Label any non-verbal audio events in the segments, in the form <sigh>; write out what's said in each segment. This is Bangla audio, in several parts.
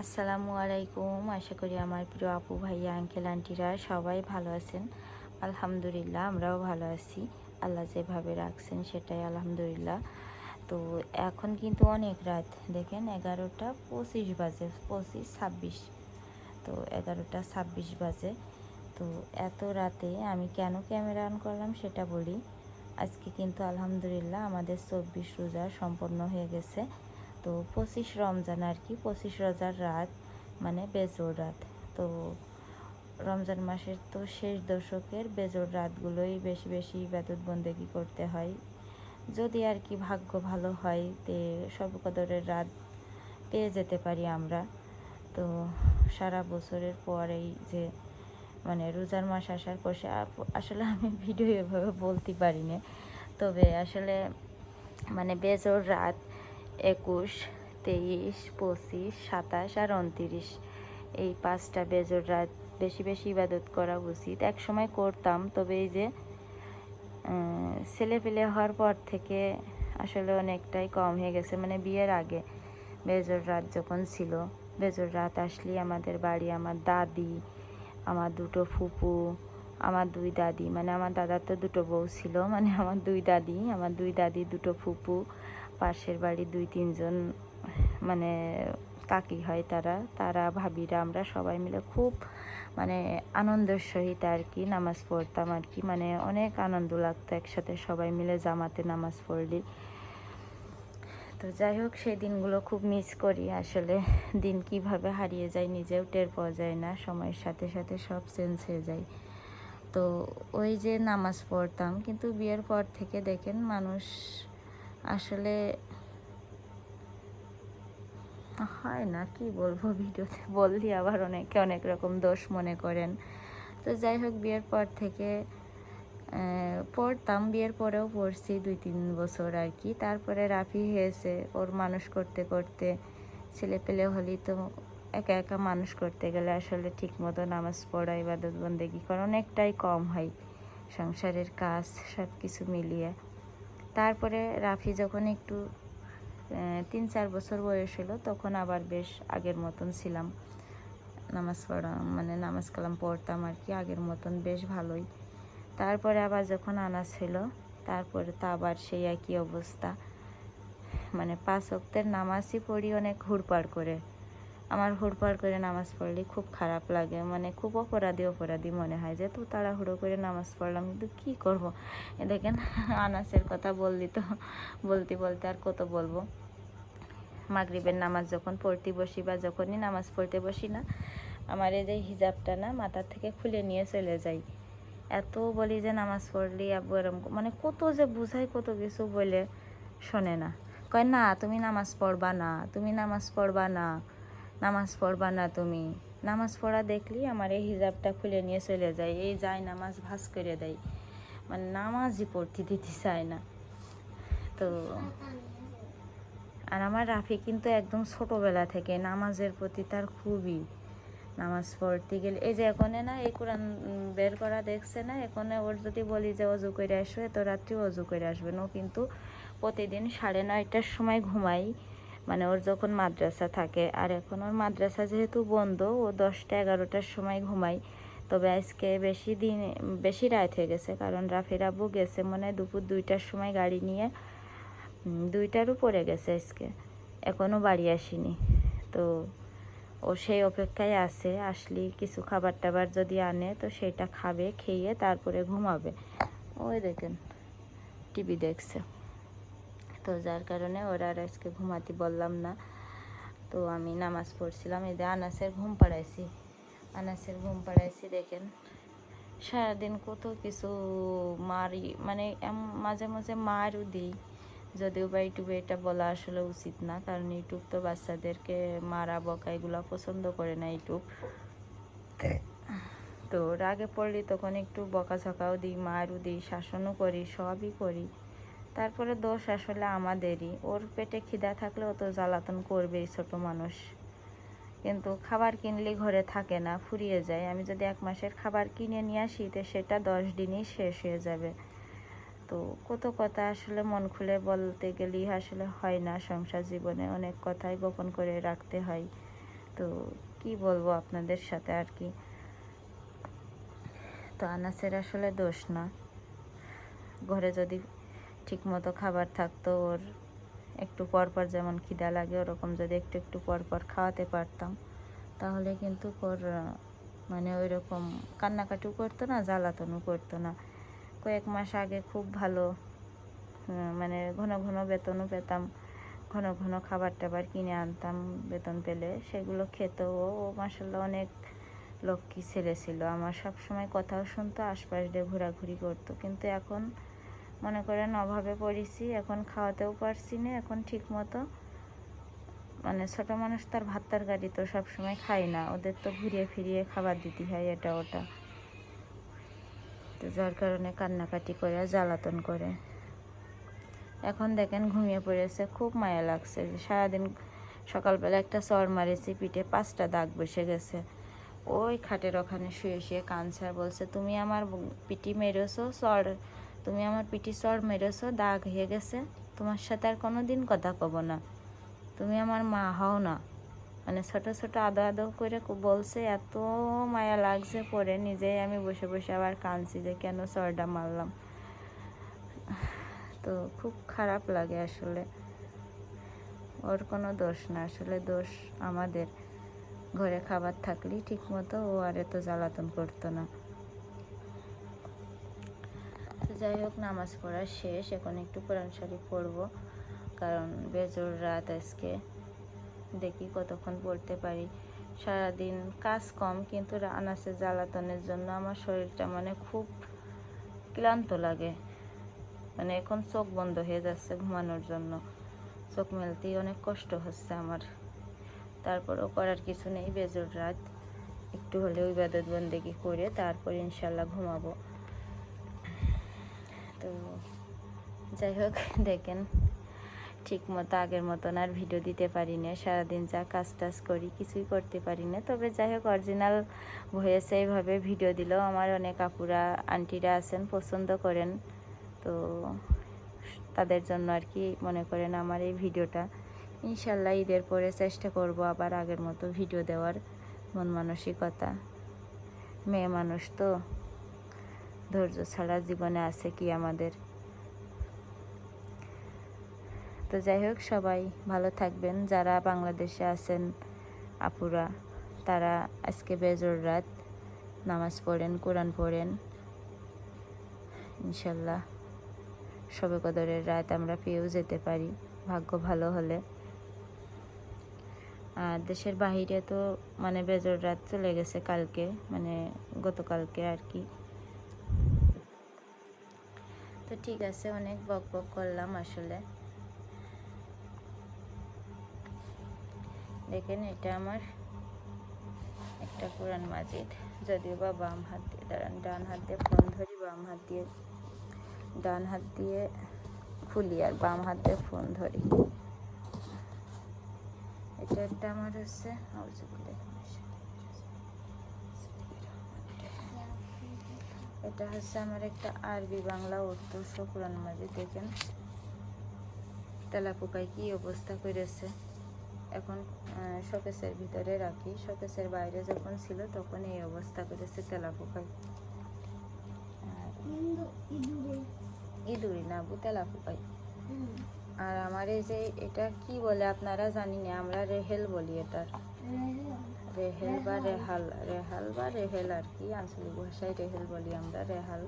আসসালামু আলাইকুম। আশা করি আমার প্রিয় আপু, ভাইয়া আঙ্কেল আন্টিরা সবাই ভালো আছেন। আলহামদুলিল্লাহ, আমরাও ভালো আছি। আল্লাহ যেভাবে রাখছেন সেটাই আলহামদুলিল্লাহ। তো এখন কিন্তু অনেক রাত। দেখেন এগারোটা পঁচিশ বাজে, পঁচিশ, ছাব্বিশ। তো এগারোটা ছাব্বিশ বাজে। তো এত রাতে আমি কেন ক্যামেরা অন করলাম সেটা বলি। আজকে কিন্তু আলহামদুলিল্লাহ আমাদের চব্বিশ রোজা সম্পন্ন হয়ে গেছে। তো পঁচিশ রমজান আর কি, পঁচিশ রোজার রাত মানে বেজোর রাত। তো রমজান মাসের তো শেষ দশকের বেজোর রাতগুলোই বেশি বেশি ইবাদত বন্দেগি করতে হয়। যদি আর কি ভাগ্য ভালো হয়, তে সব কদরের রাত পেয়ে যেতে পারি আমরা। তো সারা বছরের পরেই যে মানে রোজার মাস আসার পর আসলে আমি ভিডিও এভাবে বলতে পারি না। তবে আসলে মানে বেজোর রাত একুশ, তেইশ, পঁচিশ, সাতাশ আর উনতিরিশ। এই পাঁচটা বেজোর রাত বেশি বেশি ইবাদত করা উচিত। এক সময় করতাম, তবে এই যে ছেলে পেলে হওয়ার পর থেকে আসলে অনেকটাই কম হয়ে গেছে। মানে বিয়ের আগে বেজোর রাত যখন ছিল বেজোর রাত আসলেই আমাদের বাড়ি, আমার দাদি, আমার দুটো ফুপু, আমার দুই দাদি মানে আমার দাদার তো দুটো বউ ছিল মানে আমার দুই দাদি, আমার দুই দাদি, দুটো ফুপু পাশের বাড়ি দুই, তিনজন মানে কাকি হয় তারা। তারা ভাবিরা আমরা সবাই মিলে খুব মানে আনন্দের সহিত আর কি নামাজ পড়তাম আর কি। মানে অনেক আনন্দ লাগতো একসাথে সবাই মিলে জামাতে নামাজ পড়লি। তো যাই হোক, সেই দিনগুলো খুব মিস করি। আসলে দিন কীভাবে হারিয়ে যায় নিজেও টের পাওয়া যায় না। সময়ের সাথে সাথে সব চেঞ্জ হয়ে যায়। তো ওই যে নামাজ পড়তাম, কিন্তু বিয়ের পর থেকে দেখেন মানুষ আসলে হয় না, কি বলব? ভিডিওতে বললি আবার অনেকে অনেক রকম দোষ মনে করেন। তো যাই হোক, বিয়ের পর থেকে পড়তাম। বিয়ের পরেও পড়ছি দুই তিন বছর আর কি। তারপরে রাফি হয়েছে ওর মানুষ করতে করতে। ছেলে পেলে হলেই তো একা একা মানুষ করতে গেলে আসলে ঠিক মতো নামাজ পড়া, ইবাদত বন্দেগি করা অনেকটাই কম হয়। সংসারের কাজ সব কিছু মিলিয়ে। তারপরে রাফি যখন একটু তিন চার বছর বয়স হলো, তখন আবার বেশ আগের মতন ছিলাম। নামাজ পড়া মানে নামাজ কালাম পড়তাম আর কি, আগের মতন বেশ ভালোই। তারপরে আবার যখন আনা ছিল তারপরে তো আবার সেই একই অবস্থা। মানে পাঁচ অক্তের নামাজই পড়ি অনেক হুড়পাড় করে। আমার হুড়পাড় করে নামাজ পড়লে খুব খারাপ লাগে। মানে খুব অপরাধী অপরাধী মনে হয় যে তো তাড়াহুড়ো করে নামাজ পড়লাম, কিন্তু কী করব? এ দেখেন, আনাসের কথা বললি তো, বলতে বলতে আর কত বলব? মাগরিবের নামাজ যখন পড়তে বসি বা যখনই নামাজ পড়তে বসি না, আমার এই যে হিজাবটা না মাথার থেকে খুলে নিয়ে চলে যাই। এত বলি যে নামাজ পড়লি, আব্বু এরম মানে কত যে বুঝাই, কত কিছু বলে শোনে না। কয়, না, তুমি নামাজ পড়বা না, তুমি নামাজ পড়বা না। নামাজ পড়বা না তুমি। নামাজ পড়া দেখলি আমার এই হিজাবটা খুলে নিয়ে চলে যায়, এই যায় নামাজ ভাস করে দেয়। মানে নামাজই পড়তে দিতে চায় না। তো আর আমার রাফি কিন্তু একদম ছোটোবেলা থেকে নামাজের প্রতি তার খুবই নামাজ পড়তে গেলে, এই যে এখনে না, এই কোরআন বের করা দেখছে না, এখানে ওর যদি বলি যে অজু করে আসবে, তো রাত্রি অজু করে আসবে। ও কিন্তু প্রতিদিন সাড়ে নয়টার সময় ঘুমাই মানে ওর যখন মাদ্রাসা থাকে, আর এখন ওর মাদ্রাসা যেহেতু বন্ধ, ও দশটা এগারোটার সময় ঘুমাই তবে আজকে বেশি দিন, বেশি রাত হয়ে গেছে, কারণ রাফির আব্বু গেছে মনে দুপুর দুইটার সময় গাড়ি নিয়ে দুইটার উপরে গেছে আজকে। এখনও বাড়ি আসেনি। তো ও সেই অপেক্ষায় আছে, আসলে কিছু খাবার টাবার যদি আনে, তো সেটা খাবে, খেয়ে তারপরে ঘুমাবে। ওই দেখেন, টিভি দেখছে। তো যার কারণে ওরা আর আজকে ঘুমাতে বললাম না। তো আমি নামাজ পড়ছিলাম এই যে আনাসের ঘুম পাড়াইছি। আনাসের ঘুম পাড়াইছি দেখেন। সারাদিন কত কিছু মারি মানে মাঝে মাঝে মারও দিই। যদিও বা ইউটিউবে এটা বলা আসলে উচিত না কারণ ইউটিউব তো বাচ্চাদেরকে মারা বকা এগুলো পছন্দ করে না ইউটিউব। তো রাগে পড়লে তখন একটু বকা বকাঝকাও দিই মারও দিই শাসনও করি সবই করি। তারপরে দোষ আসলে আমাদেরই। ওর পেটে খিদা থাকলে ও তো জ্বালাতন করবেই ছোট মানুষ। কিন্তু খাবার কিনলে ঘরে থাকে না, ফুরিয়ে যায়। আমি যদি এক মাসের খাবার কিনে নিয়ে আসি, তো সেটা দশ দিনই শেষ হয়ে যাবে। তো কত কথা আসলে মন খুলে বলতে গেলেই আসলে হয় না সংসার জীবনে। অনেক কথাই গোপন করে রাখতে হয়। তো কি বলব আপনাদের সাথে আর কি? তো আনাসের আসলে দোষ না। ঘরে যদি ঠিকমতো খাবার থাকতো, ওর একটু পর পর যেমন খিদা লাগে, ওরকম যদি একটু একটু পর পর খাওয়াতে পারতাম। তাহলে কিন্তু ওর মানে ওই রকম কান্নাকাটিও করতো না, জ্বালাতনও করতো না। কয়েক মাস আগে খুব ভালো মানে ঘন ঘন বেতনও পেতাম, ঘন ঘন খাবার টাবার কিনে আনতাম বেতন পেলে, সেগুলো খেত। ও মাসাল্লাহ অনেক লক্ষ্মী ছেলে ছিল। আমার সব সময় কথাও শুনতো, আশপাশ দিয়ে ঘোরাঘুরি করতো। কিন্তু এখন মনে করেন অভাবে পড়েছি, এখন খাওয়াতেও পারছি না, এখন ঠিক মতো মানে ছোটো মানুষ তার ভাত তরকারি তো সবসময় খায় না, ওদের তো ঘুরিয়ে ফিরিয়ে খাবার দিতে হয় এটা ওটা। তো যার কারণে কান্নাকাটি করে, জ্বালাতন করে। এখন দেখেন ঘুমিয়ে পড়েছে, খুব মায়া লাগছে যে সারাদিন সকালবেলা একটা চর মারেছি, পিঠে পাঁচটা দাগ বসে গেছে। ওই খাটের ওখানে শুয়ে শুয়ে কানছে বলছে, তুমি আমার পিটি মেরেছো, চর তুমি আমার পিটি চর মেরেছো, দাগ হয়ে গেছে। তোমার সাথে আর কোনো দিন কথা কব না। তুমি আমার মা, হও না। মানে ছোট ছোট আদো আদো করে বলছে, এত মায়া লাগছে পরে নিজেই আমি বসে বসে আবার কাঁদছি যে কেন চরটা মারলাম। তো খুব খারাপ লাগে আসলে। ওর কোনো দোষ না, আসলে দোষ আমাদের। ঘরে খাবার থাকলেই ঠিক মতো ও আর এত জ্বালাতন করতো না। যাই হোক, নামাজ পড়া শেষ। এখন একটু কোরআন শরীফ পড়ব, কারণ বেজোর রাত আজকে। দেখি কতক্ষণ পড়তে পারি। সারাদিন কাজ কম, কিন্তু আনাসে জ্বালাতনের জন্য আমার শরীরটা মানে খুব ক্লান্ত লাগে। মানে এখন চোখ বন্ধ হয়ে যাচ্ছে ঘুমানোর জন্য। চোখ মেলতেই অনেক কষ্ট হচ্ছে আমার। তারপরেও করার কিছু নেই, বেজোর রাত। একটু হলেও ইবাদত বন্দেগি করে তারপর ইনশাল্লাহ ঘুমাবো। তো যাই হোক, <laughs> দেখেন, ঠিক মতো আগের মতন আর ভিডিও দিতে পারি না। সারাদিন যা কাজ টাজ করি, কিছুই করতে পারি না। তবে যাই হোক অরিজিনাল ভয়েসে এইভাবে ভিডিও দিলেও আমার অনেক আপুরা, আন্টিরা আছেন, পছন্দ করেন। তো তাদের জন্য আর কি মনে করেন আমার এই ভিডিওটা ইনশাল্লাহ ঈদের পরে চেষ্টা করব আবার আগের মতো ভিডিও দেওয়ার। মন মানসিকতা। মেয়ে মানুষ তো। ধৈর্য ছাড়া জীবনে আছে কি আমাদের? তো যাই হোক, সবাই ভালো থাকবেন। যারা বাংলাদেশে আছেন আপুরা, তারা আজকে বেজর রাত নামাজ পড়েন, কোরআন পড়েন। ইনশাল্লাহ সবে কদরের রাত আমরা পেয়েও যেতে পারি, ভাগ্য ভালো হলে। আর দেশের বাহিরে তো মানে বেজোর রাত চলে গেছে কালকে মানে গতকালকে আর কি। তো ঠিক আছে, অনেক বক বক করলাম আসলে। দেখেন, এটা আমার একটা কোরআন মাজিদ। যদিও বা বাম হাত দিয়ে, দাঁড়ান, ডান হাত দিয়ে ফোন ধরি, বাম হাত দিয়ে, ডান হাত দিয়ে খুলি আর বাম হাত দিয়ে ফোন ধরি। এটা একটা আমার হচ্ছে এটা হচ্ছে আমার একটা আরবি বাংলা উর্দু কোরআন মাঝে দেখেন। তেলাপোকায় কি অবস্থা করেছে এখন শোকেসের ভিতরে রাখি। শোকেসের বাইরে যখন ছিল তখন এই অবস্থা করেছে তেলাপোকায়। আর ইঁদুরি। না বু তেলাপোকায়। আর আমার এই যে এটা কি বলে আপনারা জানি না, আমরা রেহেল বলি এটার রেহেল বা রেহাল রেহাল বা রেহেল আর কি, আঞ্চলিক ভাষায় রেহেল বলি আমরা, রেহাল।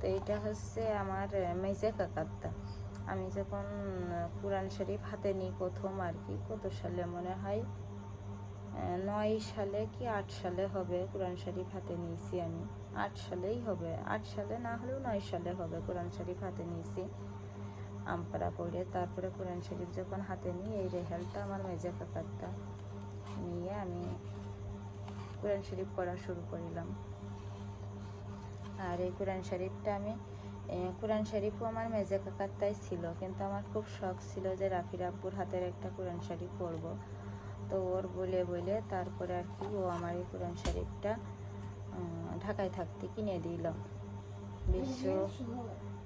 তো এটা হচ্ছে আমার মেজে কাকাত্তা আমি যখন কোরআন শরীফ হাতে নিই প্রথম আর কি, কত সালে মনে হয়? নয় সালে কি আট সালে হবে কোরআন শরীফ হাতে নিয়েছি আমি। আট সালেই হবে, আট সালে না হলেও নয় সালে হবে কোরআন শরীফ হাতে নিয়েছি। আমপাড়া পড়ে তারপরে কোরআন শরীফ যখন হাতে নিই, এই রেহালটা আমার মেজে কাকারটা নিয়ে আমি কোরআন শরীফ পড়া শুরু করিলাম। আর এই কোরআন শরীফটা আমি কোরআন শরীফও আমার মেজে কাকারটাই ছিল, কিন্তু আমার খুব শখ ছিল যে রাফির আব্বুর হাতের একটা কোরআন শরীফ পড়ব। তো ওর বলে বলে তারপরে আর কি ও আমার এই কোরআন শরীফটা ঢাকায় থাকতে কিনে দিল। বিশ্ব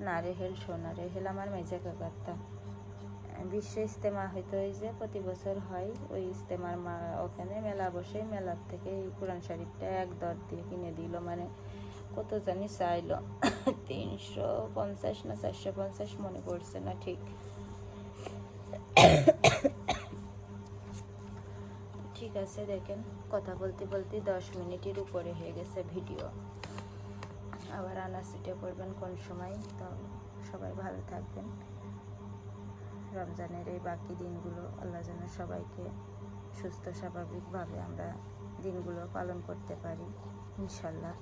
না রেহেল সোনা রেহেল আমার মেজে কাকারটা। বিশ্ব ইস্তেমা হয়তো ওই যে প্রতি বছর হয়, ওই ইস্তেমার মা ওখানে মেলা বসে, মেলার থেকে এই কোরআন শরীফটা এক দর দিয়ে কিনে দিল মানে কত জানি চাইলো। তিনশো পঞ্চাশ না চারশো পঞ্চাশ মনে পড়ছে না ঠিক। ঠিক আছে, দেখেন, কথা বলতে বলতে দশ মিনিটের উপরে হয়ে গেছে ভিডিও। আবার আনা সিটে পড়বেন কোন সময়? তো সবাই ভালো থাকবেন। রমজানের এই বাকি দিনগুলো আল্লাহ যেন সবাইকে সুস্থ স্বাভাবিকভাবে আমরা দিনগুলো পালন করতে পারি ইনশাল্লাহ